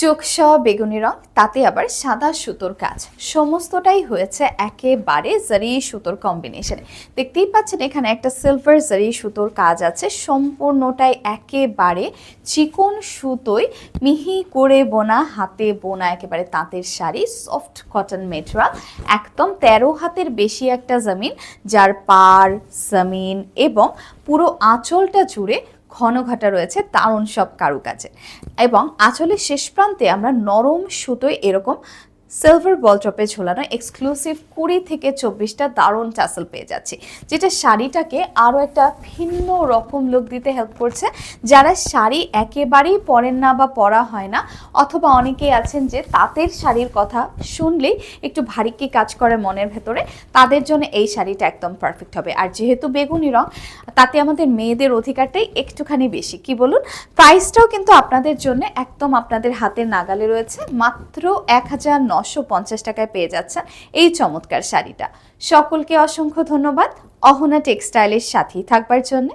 চোখসহ বেগুনি রং, তাতে আবার সাদা সুতোর কাজ। সমস্তটাই হয়েছে একেবারে জারি সুতোর কম্বিনেশনে দেখতেই পাচ্ছেন এখানে একটা সিলভার জারি সুতোর কাজ আছে। সম্পূর্ণটাই একেবারে চিকন সুতোয় মিহি করে বোনা, হাতে বোনা একেবারে তাঁতের শাড়ি সফট কটন মেটেরিয়াল একদম তেরো হাতের বেশি একটা জমিন, যার পার জমিন এবং পুরো আঁচলটা জুড়ে ঘন ঘাটা রয়েছে দারুণ সব কারুকাজে। এবং আঁচলের শেষ প্রান্তে আমরা নরম সুতোয় এরকম সিলভার বল টপে ঝোলানো এক্সক্লুসিভ কুড়ি থেকে চব্বিশটা দারুণ টাসেল পেয়ে যাচ্ছি। যেটা শাড়িটাকে আরও একটা ভিন্ন রকম লুক দিতে হেল্প করছে। যারা শাড়ি একেবারেই পরেন না বা পরা হয় না, অথবা অনেকেই আছেন যে তাঁতের শাড়ির কথা শুনলেই একটু ভারিক্কি কাজ করে মনের ভেতরে, তাদের জন্য এই শাড়িটা একদম পারফেক্ট হবে। আর যেহেতু বেগুনি রং, তাতে আমাদের মেয়েদের অধিকারটাই একটুখানি বেশি। কি বলুন? প্রাইসটাও কিন্তু আপনাদের জন্য একদম আপনাদের হাতের নাগালে রয়েছে। মাত্র এক হাজার নশো পঞ্চাশ টাকায় পেয়ে যাচ্ছেন এই চমৎকার শাড়িটা। সকলকে অসংখ্য ধন্যবাদ। অহনা টেক্সটাইলের সাথেই থাকবার জন্য।